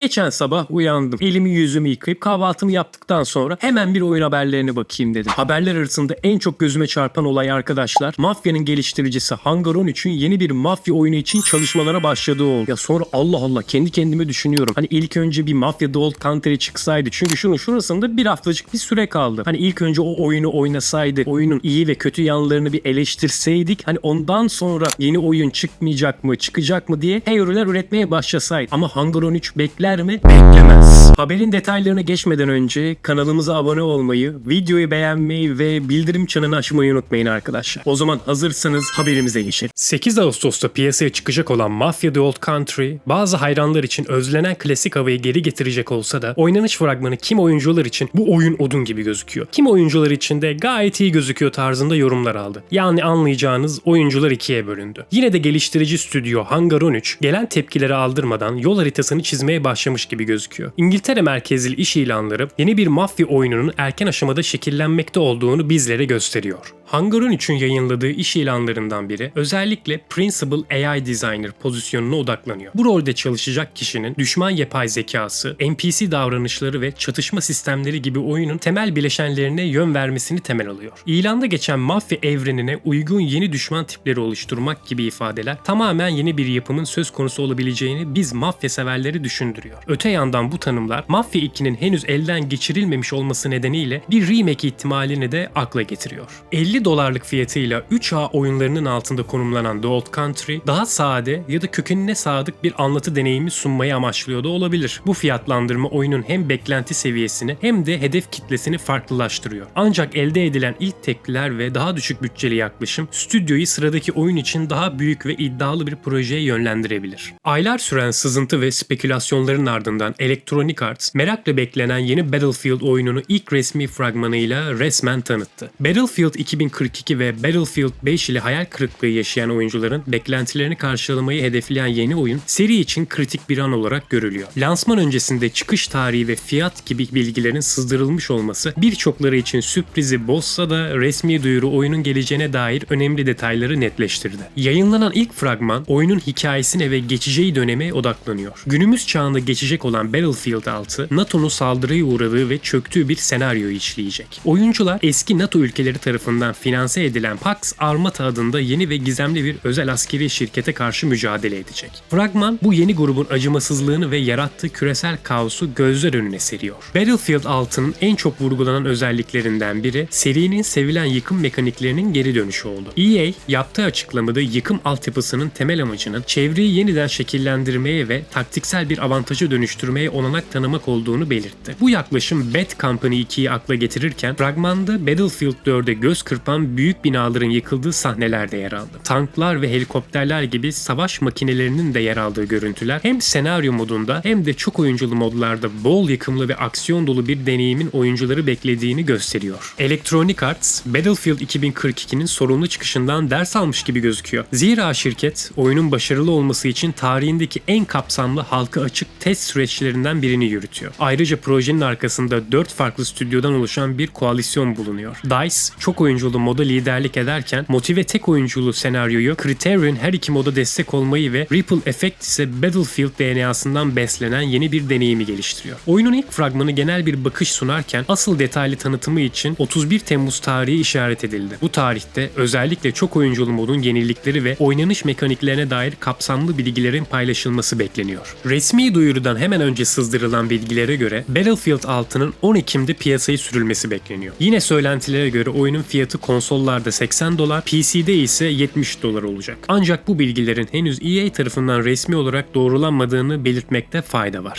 Geçen sabah uyandım. Elimi yüzümü yıkayıp kahvaltımı yaptıktan sonra hemen bir oyun haberlerine bakayım dedim. Haberler arasında en çok gözüme çarpan olay arkadaşlar Mafya'nın geliştiricisi Hangar 13'ün yeni bir mafya oyunu için çalışmalara başladığı oldu. Ya sonra Allah Allah kendi kendime düşünüyorum. Hani ilk önce bir Mafya Old Country çıksaydı. Çünkü şunun şurasında bir haftacık bir süre kaldı. Hani ilk önce o oyunu oynasaydı. Oyunun iyi ve kötü yanlarını bir eleştirseydik. Hani ondan sonra yeni oyun çıkmayacak mı çıkacak mı diye teoriler üretmeye başlasaydı. Ama Hangar 13 bekler mi? Beklemez. Haberin detaylarına geçmeden önce kanalımıza abone olmayı, videoyu beğenmeyi ve bildirim çanını açmayı unutmayın arkadaşlar. O zaman hazırsanız haberimize geçelim. 8 Ağustos'ta piyasaya çıkacak olan Mafia The Old Country, bazı hayranlar için özlenen klasik havayı geri getirecek olsa da oynanış fragmanı kim oyuncular için bu oyun odun gibi gözüküyor. Kim oyuncular için de gayet iyi gözüküyor tarzında yorumlar aldı. Yani anlayacağınız oyuncular ikiye bölündü. Yine de geliştirici stüdyo Hangar 13 gelen tepkileri aldırmadan yol haritasını çizmeye başlamış gibi gözüküyor. İngiltere merkezli iş ilanları yeni bir mafya oyununun erken aşamada şekillenmekte olduğunu bizlere gösteriyor. Hangar 13'ün yayınladığı iş ilanlarından biri özellikle Principal AI Designer pozisyonuna odaklanıyor. Bu rolde çalışacak kişinin düşman yapay zekası, NPC davranışları ve çatışma sistemleri gibi oyunun temel bileşenlerine yön vermesini temel alıyor. İlanda geçen mafya evrenine uygun yeni düşman tipleri oluşturmak gibi ifadeler tamamen yeni bir yapımın söz konusu olabileceğini biz mafya severleri düşündürüyor. Öte yandan bu tanımlar Mafya 2'nin henüz elden geçirilmemiş olması nedeniyle bir remake ihtimalini de akla getiriyor. 50 dolarlık fiyatıyla 3A oyunlarının altında konumlanan The Old Country daha sade ya da kökenine sadık bir anlatı deneyimi sunmayı amaçlıyor da olabilir. Bu fiyatlandırma oyunun hem beklenti seviyesini hem de hedef kitlesini farklılaştırıyor. Ancak elde edilen ilk tepkiler ve daha düşük bütçeli yaklaşım stüdyoyu sıradaki oyun için daha büyük ve iddialı bir projeye yönlendirebilir. Aylar süren sızıntı ve spekülasyonların ardından Electronic Arts merakla beklenen yeni Battlefield oyununu ilk resmi fragmanıyla resmen tanıttı. Battlefield 2042 ve Battlefield 5 ile hayal kırıklığı yaşayan oyuncuların beklentilerini karşılamayı hedefleyen yeni oyun seri için kritik bir an olarak görülüyor. Lansman öncesinde çıkış tarihi ve fiyat gibi bilgilerin sızdırılmış olması birçokları için sürprizi bozsa da resmi duyuru oyunun geleceğine dair önemli detayları netleştirdi. Yayınlanan ilk fragman oyunun hikayesine ve geçeceği döneme odaklanıyor. Günümüz çağında geçecek olan Battlefield 6, NATO'nun saldırıya uğradığı ve çöktüğü bir senaryoyu işleyecek. Oyuncular eski NATO ülkeleri tarafından finanse edilen Pax Armata adında yeni ve gizemli bir özel askeri şirkete karşı mücadele edecek. Fragman bu yeni grubun acımasızlığını ve yarattığı küresel kaosu gözler önüne seriyor. Battlefield 6'nın en çok vurgulanan özelliklerinden biri serinin sevilen yıkım mekaniklerinin geri dönüşü oldu. EA yaptığı açıklamada yıkım altyapısının temel amacının çevreyi yeniden şekillendirmeye ve taktiksel bir avantaja dönüştürmeye olanak tanımak olduğunu belirtti. Bu yaklaşım Bad Company 2'yi akla getirirken fragmanda Battlefield 4'e göz kırpan büyük binaların yıkıldığı sahneler de yer aldı. Tanklar ve helikopterler gibi savaş makinelerinin de yer aldığı görüntüler hem senaryo modunda hem de çok oyunculu modlarda bol yıkımlı ve aksiyon dolu bir deneyimin oyuncuları beklediğini gösteriyor. Electronic Arts, Battlefield 2042'nin sorunlu çıkışından ders almış gibi gözüküyor. Zira şirket, oyunun başarılı olması için tarihindeki en kapsamlı halka açık test süreçlerinden birini yürütüyor. Ayrıca projenin arkasında 4 farklı stüdyodan oluşan bir koalisyon bulunuyor. DICE, çok oyunculu moda liderlik ederken motive tek oyunculu senaryoyu Criterion her iki moda destek olmayı ve Ripple Effect ise Battlefield DNA'sından beslenen yeni bir deneyimi geliştiriyor. Oyunun ilk fragmanı genel bir bakış sunarken asıl detaylı tanıtımı için 31 Temmuz tarihi işaret edildi. Bu tarihte özellikle çok oyunculu modun yenilikleri ve oynanış mekaniklerine dair kapsamlı bilgilerin paylaşılması bekleniyor. Resmi duyurudan hemen önce sızdırılan bilgilere göre Battlefield 6'nın 10 Ekim'de piyasaya sürülmesi bekleniyor. Yine söylentilere göre oyunun fiyatı konsollarda 80 dolar, PC'de ise 70 dolar olacak. Ancak bu bilgilerin henüz EA tarafından resmi olarak doğrulanmadığını belirtmekte fayda var.